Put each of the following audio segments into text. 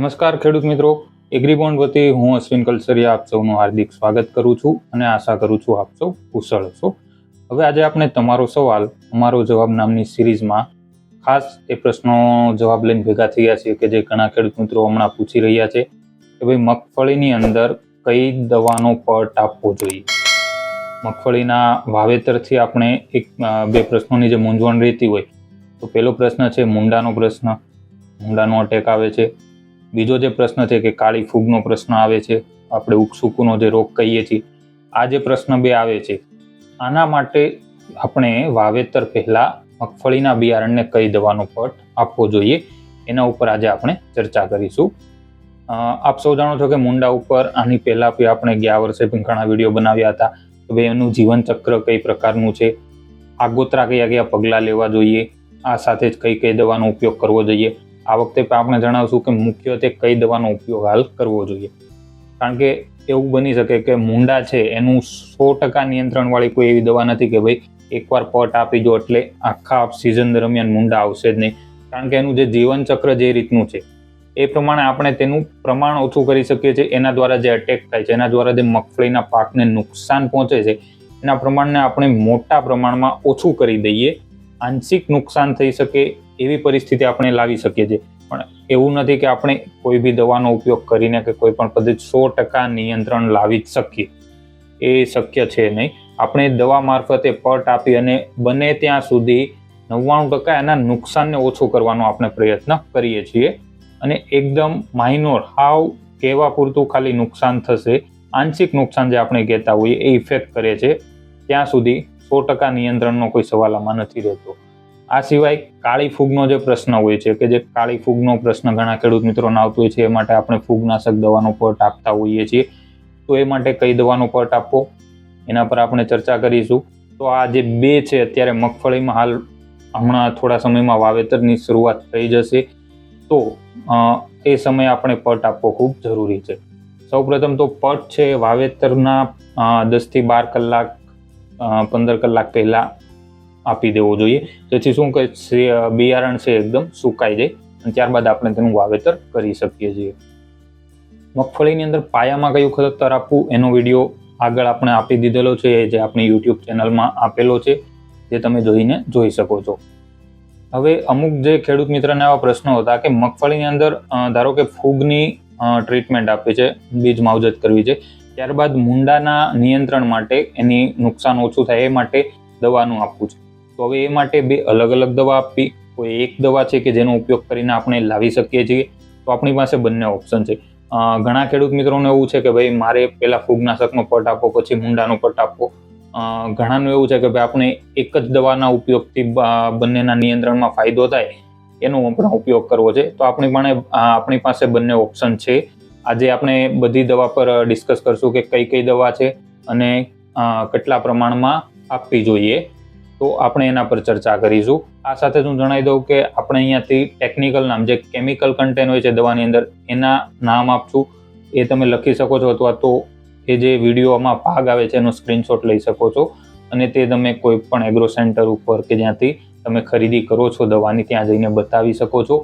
નમસ્કાર, ખેડૂત મિત્રો. એગ્રીબોન્ડ વતી હું અશ્વિન કલસરિયા આપ સૌનું હાર્દિક સ્વાગત કરું છું અને આશા કરું છું આપ સૌ કુશળ છો હવે આજે આપણે તમારો સવાલ, અમારો જવાબ નામની સિરીઝમાં ખાસ એ પ્રશ્નો જવાબ લઈને ભેગા થયા છીએ કે જે ઘણા ખેડૂત મિત્રો હમણાં પૂછી રહ્યા છે કે ભાઈ મગફળીની અંદર કઈ દવાનો પટ આપવો જોઈએ? મગફળીના વાવેતરથી આપણે એક બે પ્રશ્નોની જે મૂંઝવણ રહેતી હોય, તો પહેલો પ્રશ્ન છે, મુંડાનો પ્રશ્ન. મુંડાનો અટેક આવે છે. બીજો જે પ્રશ્ન છે કે કાળી ફૂગનો પ્રશ્ન આવે છે, આપણે ઉકસુકુનો જે રોગ કહીએ છીએ, આ જે પ્રશ્ન બે આવે છે, આના માટે આપણે વાવેતર પહેલાં મગફળીના બિયારણને કઈ દવાનો પટ આપવો જોઈએ, એના ઉપર આજે આપણે ચર્ચા કરીશું. આપ સૌ જાણો છો કે મુંડા ઉપર આની પહેલાં બી આપણે ગયા વર્ષે પણ ઘણા વીડિયો બનાવ્યા હતા, કે ભાઈ એનું જીવનચક્ર કઈ પ્રકારનું છે, આગોતરા કયા કયા પગલાં લેવા જોઈએ, આ સાથે જ કઈ કઈ દવાનો ઉપયોગ કરવો જોઈએ આ વખતે પણ આપણે જણાવશું કે મુખ્યત્વે કઈ દવાનો ઉપયોગ હાલ કરવો જોઈએ. કારણ કે એવું બની શકે કે મુંડા છે, એનું સો ટકા નિયંત્રણવાળી કોઈ એવી દવા નથી કે ભાઈ એકવાર પટ આપી દો એટલે આખા સિઝન દરમિયાન મુંડા આવશે જ નહીં. કારણ કે એનું જે જીવન ચક્ર જે રીતનું છે, એ પ્રમાણે આપણે તેનું પ્રમાણ ઓછું કરી શકીએ છીએ. એના દ્વારા જે અટેક થાય છે, એના દ્વારા જે મગફળીના પાકને નુકસાન પહોંચે છે, એના પ્રમાણને આપણે મોટા પ્રમાણમાં ઓછું કરી દઈએ. આંશિક નુકસાન થઈ શકે એવી પરિસ્થિતિ આપણે લાવી શકીએ છીએ. પણ એવું નથી કે આપણે કોઈ બી દવાનો ઉપયોગ કરીને કે કોઈ પણ પદ્ધતિ સો ટકા નિયંત્રણ લાવી જ શકીએ. એ શક્ય છે નહીં. આપણે દવા મારફતે પટ આપી અને બને ત્યાં સુધી નવ્વાણું ટકા એના નુકસાનને ઓછું કરવાનો આપણે પ્રયત્ન કરીએ છીએ. અને એકદમ માઇનોર હાવ કહેવા પૂરતું ખાલી નુકસાન થશે. આંશિક નુકસાન જે આપણે કહેતા હોઈએ એ ઇફેક્ટ કરે છે. ત્યાં સુધી સો ટકા નિયંત્રણનો કોઈ સવાલ આમાં નથી રહેતો. આ સિવાય કાળી ફૂગનો જે પ્રશ્ન હોય છે કે જે કાળી ફૂગનો પ્રશ્ન ઘણા ખેડૂત મિત્રોને આવતો હોય છે, એ માટે આપણે ફૂગનાશક દવાનો પટ આપતા હોઈએ છીએ. તો એ માટે કઈ દવાનો પટ આપવો? એના પર આપણે ચર્ચા કરીશું. તો આ જે બે છે, અત્યારે મગફળીમાં હાલ હમણાં થોડા સમયમાં વાવેતરની શરૂઆત થઈ જશે. તો એ સમયે આપણે પટ આપવો ખૂબ જરૂરી છે. સૌપ્રથમ તો પટ છે વાવેતરના દસથી બાર કલાક પંદર કલાક પહેલા આપી દેવો જોઈએ. જેથી શું કે બિયારણ છે એકદમ સુકાઈ જાય અને ત્યારબાદ આપણે તેનું વાવેતર કરી શકીએ છીએ. મગફળીની અંદર પાયામાં કયું ખતર આપવું એનો વીડિયો આગળ આપણે આપી દીધેલો છે, જે આપણી યુટ્યુબ ચેનલમાં આપેલો છે, જે તમે જોઈને જોઈ શકો છો. હવે અમુક જે ખેડૂત મિત્રને આવા પ્રશ્નો હતા કે મગફળીની અંદર ધારો કે ફૂગની ટ્રીટમેન્ટ આપી છે, બીજ માવજત કરવી છે, ત્યારબાદ મુંડાના નિયંત્રણ માટે એની નુકસાન ઓછું થાય એ માટે દવાનું આપવું છે. તો હવે એ માટે બે અલગ અલગ દવા આપવી. કોઈ એક દવા છે કે જેનો ઉપયોગ કરીને આપણે લાવી શકીએ છીએ. તો આપણી પાસે બંને ઓપ્શન છે. ઘણા ખેડૂત મિત્રોને એવું છે કે ભાઈ, મારે પહેલાં ફૂગનાશકનો પટ આપો પછી મુંડાનો પટ આપો ઘણાનું એવું છે કે ભાઈ, આપણે એક જ દવાના ઉપયોગથી બંનેના નિયંત્રણમાં ફાયદો થાય, એનો આપણે ઉપયોગ કરવો છે. તો આપણી પણ આપણી પાસે બંને ઓપ્શન છે. આજે આપણે બધી દવા પર ડિસ્કસ કરશું કે કઈ કઈ દવા છે અને કેટલા પ્રમાણમાં આપવી જોઈએ. તો આપણે એના પર ચર્ચા કરીશું. આ સાથે હું જણાવી દઉં કે આપણે અહીંયાથી ટેકનિકલ નામ, જે કેમિકલ કન્ટેન હોય છે દવાની અંદર, એના નામ આપશું. એ તમે લખી શકો છો અથવા તો એ જે વિડીયોમાં ભાગ આવે છે એનો સ્ક્રીનશોટ લઈ શકો છો. અને તે તમે કોઈ પણ એગ્રો સેન્ટર ઉપર કે જ્યાંથી તમે ખરીદી કરો છો દવાની, ત્યાં જઈને બતાવી શકો છો.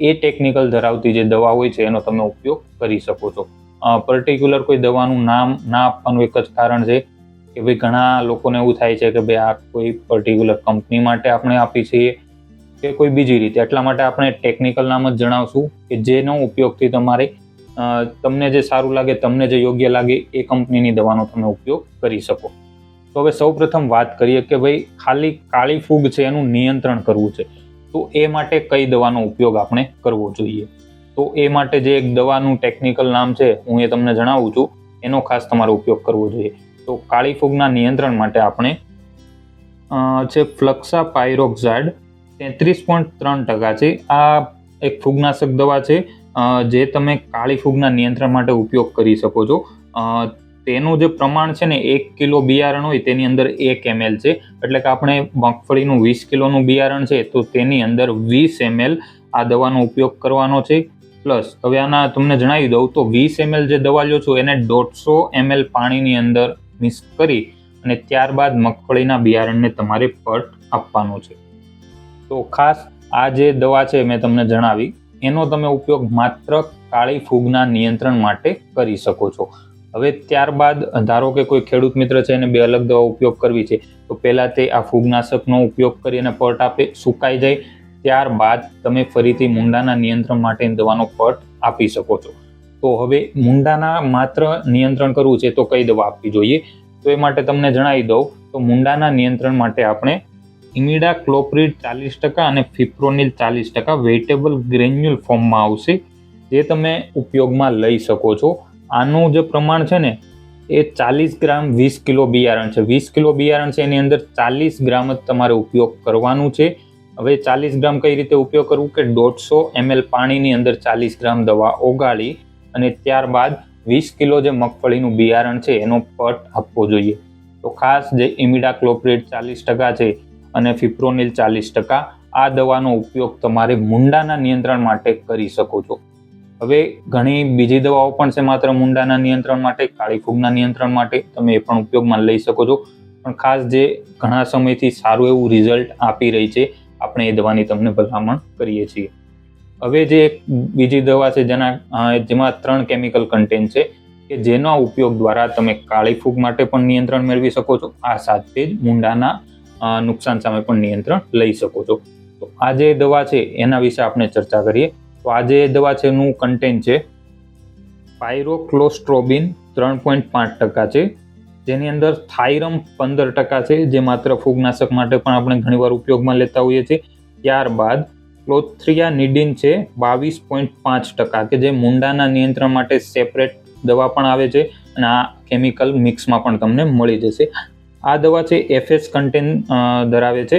એ ટેકનિકલ ધરાવતી જે દવા હોય છે, એનો તમે ઉપયોગ કરી શકો છો. પર્ટિક્યુલર કોઈ દવાનું નામ ના આપવાનું એક જ કારણ છે કે ભાઈ ઘણા લોકોને એવું થાય છે કે ભાઈ આ કોઈ પર્ટિક્યુલર કંપની માટે આપણે આપી છીએ કે કોઈ બીજી રીતે. એટલા માટે આપણે ટેકનિકલ નામ જ જણાવશું કે જેનો ઉપયોગથી તમારે તમને જે સારું લાગે, તમને જે યોગ્ય લાગે એ કંપનીની દવાનો તમે ઉપયોગ કરી શકો. તો હવે સૌ પ્રથમ વાત કરીએ કે ભાઈ ખાલી કાળી ફૂગ છે એનું નિયંત્રણ કરવું છે. તો એ માટે કઈ દવાનો ઉપયોગ આપણે કરવો જોઈએ? તો એ માટે જે એક દવાનું ટેકનિકલ નામ છે, હું એ તમને જણાવું છું. એનો ખાસ તમારે ઉપયોગ કરવો જોઈએ. તો કાળી ફૂગના નિયંત્રણ માટે આપણે છે ફ્લક્સા પાયરોક્સાઇડ તેત્રીસ પોઈન્ટ ત્રણ ટકા છે. આ એક ફૂગનાશક દવા છે જે તમે કાળી ફૂગના નિયંત્રણ માટે ઉપયોગ કરી શકો છો. તેનું જે પ્રમાણ છે ને એક કિલો બિયારણ હોય તેની અંદર એક એમએલ છે. એટલે કે આપણે મગફળીનું વીસ કિલોનું બિયારણ છે, તો તેની અંદર વીસ એમએલ આ દવાનો ઉપયોગ કરવાનો છે. પ્લસ, હવે આના તમને જણાવી દઉં તો વીસ એમએલ જે દવા લ્યો છો, એને દોઢસો એમએલ પાણીની અંદર મિક્સ કરી અને ત્યારબાદ મગફળીના બિયારણને તમારે પટ આપવાનો છે. તો ખાસ આ જે દવા છે મેં તમને જણાવી, એનો તમે ઉપયોગ માત્ર કાળી ફૂગના નિયંત્રણ માટે કરી શકો છો. હવે ત્યારબાદ, ધારો કે કોઈ ખેડૂત મિત્ર છે એને બે અલગ દવા ઉપયોગ કરવી છે, તો પહેલાં તે આ ફૂગનાશકનો ઉપયોગ કરી અને પટ આપે, સુકાઈ જાય. ત્યારબાદ તમે ફરીથી મુંડાના નિયંત્રણ માટેની દવાનો પટ આપી શકો છો. તો હવે મુંડાના માત્ર નિયંત્રણ કરવું છે તો કઈ દવા આપવી જોઈએ. તો એ માટે તમને જણાવી દઉં, તો મુંડાના નિયંત્રણ માટે આપણે ઇમિડા ક્લોપ્રિડ ચાલીસ ટકા અને ફિપ્રોનિલ ચાલીસ ટકા વેટેબલ ગ્રેન્યુલ ફોર્મમાં આવશે, જે તમે ઉપયોગમાં લઈ શકો છો. આનું જે પ્રમાણ છે ને, એ ચાલીસ ગ્રામ વીસ કિલો બિયારણ છે. વીસ કિલો બિયારણ છે, એની અંદર ચાલીસ ગ્રામ જ તમારે ઉપયોગ કરવાનું છે. હવે ચાલીસ ગ્રામ કઈ રીતે ઉપયોગ કરવું? કે દોઢસો એમએલ પાણીની અંદર ચાલીસ ગ્રામ દવા ઓગાળી અને ત્યારબાદ વીસ કિલો જે મગફળીનું બિયારણ છે, એનો પટ આપવો જોઈએ. તો ખાસ જે ઇમિડા ક્લોપ્રેટ ચાલીસ ટકા છે અને ફિપ્રોનિલ ચાલીસ ટકા, આ દવાનો ઉપયોગ તમારે મુંડાના નિયંત્રણ માટે કરી શકો છો. હવે ઘણી બીજી દવાઓ પણ છે માત્ર મુંડાના નિયંત્રણ માટે, કાળી ફૂગના નિયંત્રણ માટે તમે એ પણ ઉપયોગમાં લઈ શકો છો. પણ ખાસ જે ઘણા સમયથી સારું એવું રિઝલ્ટ આપી રહી છે, આપણે એ દવાની તમને ભલામણ કરીએ છીએ. હવે જે એક બીજી દવા છે જેના જેમાં ત્રણ કેમિકલ કન્ટેન્ટ છે, કે જેના ઉપયોગ દ્વારા તમે કાળી ફૂગ માટે પણ નિયંત્રણ મેળવી શકો છો, આ સાથે જ મૂંડાના નુકસાન સામે પણ નિયંત્રણ લઈ શકો છો. તો આ જે દવા છે, એના વિશે આપણે ચર્ચા કરીએ. તો આ જે દવા છે એનું કન્ટેન્ટ છે પાયરોક્લોસ્ટ્રોબિન ત્રણ પોઈન્ટ પાંચ ટકા છે. જેની અંદર થાઇરમ પંદર ટકા છે, જે માત્ર ફૂગનાશક માટે પણ આપણે ઘણીવાર ઉપયોગમાં લેતા હોઈએ છીએ. ત્યારબાદ ક્લોથ્રિયા નિડિન છે, બાવીસ પોઈન્ટ પાંચ ટકા, કે જે મુંડાના નિયંત્રણ માટે સેપરેટ દવા પણ આવે છે અને આ કેમિકલ મિક્સમાં પણ તમને મળી જશે. આ દવા છે, એફએસ કન્ટેન ધરાવે છે.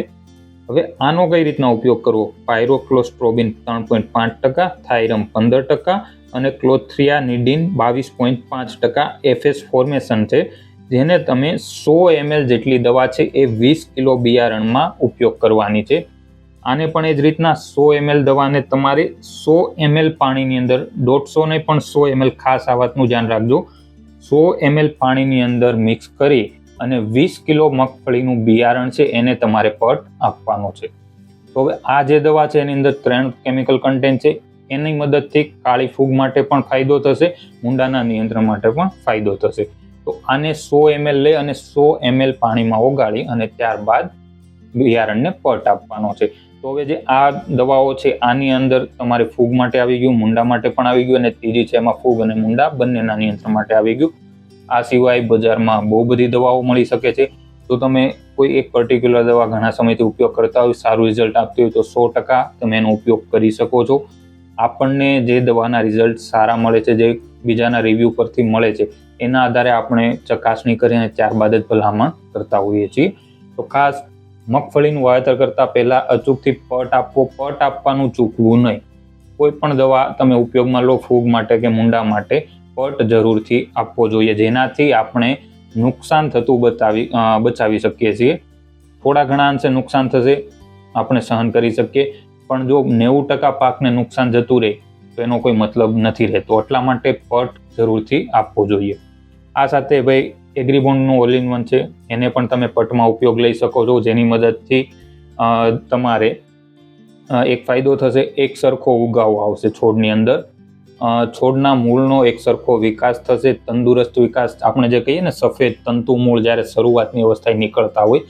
હવે આનો કઈ રીતના ઉપયોગ કરવો? પાયરોક્લોસ્ટ્રોબિન ત્રણ પોઈન્ટ પાંચ ટકા, થાઇરમ પંદર ટકા અને ક્લોથ્રિયા નિડિન બાવીસ પોઈન્ટ પાંચ ટકા એફએસ ફોર્મેશન છે, જેને તમે સો એમએલ જેટલી દવા છે એ વીસ કિલો બિયારણમાં ઉપયોગ કરવાની છે. આને પણ એ જ રીતના સો એમએલ દવાને તમારે સો એમએલ પાણીની અંદર દોઢસો ને પણ સો એમએલ ખાસ આ વાતનું ધ્યાન રાખજો. સો એમએલ પાણીની અંદર મિક્સ કરી અને વીસ કિલો મગફળીનું બિયારણ છે એને તમારે પટ આપવાનો છે. તો હવે આ જે દવા છે એની અંદર ત્રણ કેમિકલ કન્ટેન્ટ છે. એની મદદથી કાળી ફૂગ માટે પણ ફાયદો થશે, મુંડાના નિયંત્રણ માટે પણ ફાયદો થશે. તો આને સો એમએલ લઈ અને સો એમએલ પાણીમાં ઓગાળી અને ત્યારબાદ બિયારણને પટ આપવાનો છે. તો હવે જે આ દવાઓ છે, આની અંદર તમારે ફૂગ માટે આવી ગયું, મુંડા માટે પણ આવી ગયું અને ત્રીજી છે એમાં ફૂગ અને મુંડા બંનેના નિયંત્રણ માટે આવી ગયું. આ સિવાય બજારમાં બહુ બધી દવાઓ મળી શકે છે. તો તમે કોઈ એક પર્ટિક્યુલર દવા ઘણા સમયથી ઉપયોગ કરતા હોય, સારું રિઝલ્ટ આપતી હોય તો સો ટકા તમે એનો ઉપયોગ કરી શકો છો. આપણને જે દવાના રિઝલ્ટ સારા મળે છે, જે બીજાના રિવ્યૂ પરથી મળે છે, એના આધારે આપણે ચકાસણી કરીને ત્યારબાદ જ ભલામણ કરતા હોઈએ છીએ. તો ખાસ મગફળીનું વાવેતર કરતાં પહેલાં અચૂકથી પટ આપવો, પટ આપવાનું ચૂકવું નહીં. કોઈ પણ દવા તમે ઉપયોગમાં લો ફૂગ માટે કે મુંડા માટે, પટ જરૂરથી આપવો જોઈએ. જેનાથી આપણે નુકસાન થતું બતાવી બચાવી શકીએ છીએ. થોડા ઘણા અંશે નુકસાન થશે, આપણે સહન કરી શકીએ. પણ જો નેવું ટકા પાકને નુકસાન જતું રહે, તો એનો કોઈ મતલબ નથી રહેતો. એટલા માટે પટ જરૂરથી આપવો જોઈએ. આ સાથે ભાઈ એગ્રીબોન્ડનું ઓલ ઇન વન છે. એને પણ તમે પટમાં ઉપયોગ લઈ શકો છો, જેની મદદથી તમારે એક ફાયદો થશે, એક સરખો ઉગાવો આવશે છોડની અંદર. છોડના મૂળનો એક સરખો વિકાસ થશે, તંદુરસ્ત વિકાસ, આપણે જે કહીએ ને, સફેદ તંતુ મૂળ જ્યારે શરૂઆતની અવસ્થાએ નીકળતા હોય,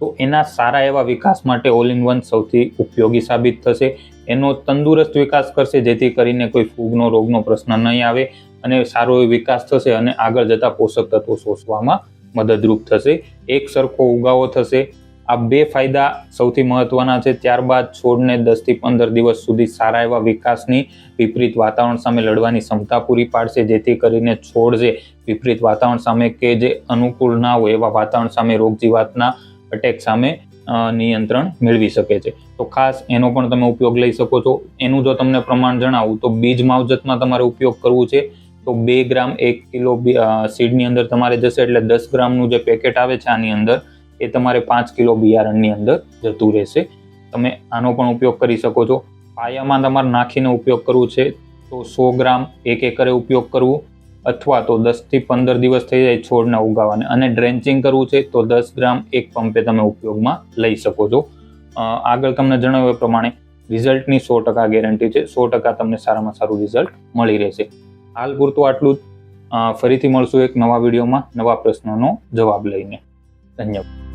તો એના સારા એવા વિકાસ માટે ઓલ ઇન વન સૌથી ઉપયોગી સાબિત થશે. એનો તંદુરસ્ત વિકાસ કરશે, જેથી કરીને કોઈ ફૂગનો, રોગનો પ્રશ્ન નહીં આવે. અને સારો એવો વિકાસ થશે અને આગળ જતા પોષક તત્વો શોષવામાં મદદરૂપ થશે. એક સરખો ઉગાવો થશે. આ બે ફાયદા સૌથી મહત્વના છે. ત્યારબાદ છોડને દસથી પંદર દિવસ સુધી સારા એવા વિકાસની વિપરીત વાતાવરણ સામે લડવાની ક્ષમતા પૂરી પાડશે. જેથી કરીને છોડ છે વિપરીત વાતાવરણ સામે કે જે અનુકૂળ ના હોય એવા વાતાવરણ સામે રોગજીવાતના અટેક સામે નિયંત્રણ મેળવી શકે છે. તો ખાસ એનો પણ તમે ઉપયોગ લઈ શકો છો. એનું જો તમને પ્રમાણ જણાવું તો બીજ માવજતમાં તમારે ઉપયોગ કરવું છે. તો બે ગ્રામ, એક કિલો સીડની અંદર તમારે જશે એટલે દસ ગ્રામનું જે પેકેટ આવે છે આની અંદર, એ તમારે પાંચ કિલો બિયારણની અંદર જતું રહેશે. તમે આનો પણ ઉપયોગ કરી શકો છો. પાયામાં તમારે નાખીને ઉપયોગ કરવું છે તો સો ગ્રામ એક એકરે ઉપયોગ કરવું અથવા તો દસથી પંદર દિવસ થઈ જાય છોડના ઉગાવાને અને ડ્રેન્ચિંગ કરવું છે તો દસ ગ્રામ એક પંપે તમે ઉપયોગમાં લઈ શકો છો. આગળ તમને જણાવ્યું પ્રમાણે રિઝલ્ટની સો ટકા ગેરંટી છે. સો ટકા તમને સારામાં સારું રિઝલ્ટ મળી રહેશે. હાલ પૂરતું આટલું જ. ફરીથી મળશું એક નવા વિડીયોમાં નવા પ્રશ્નોનો જવાબ લઈને. ધન્યવાદ.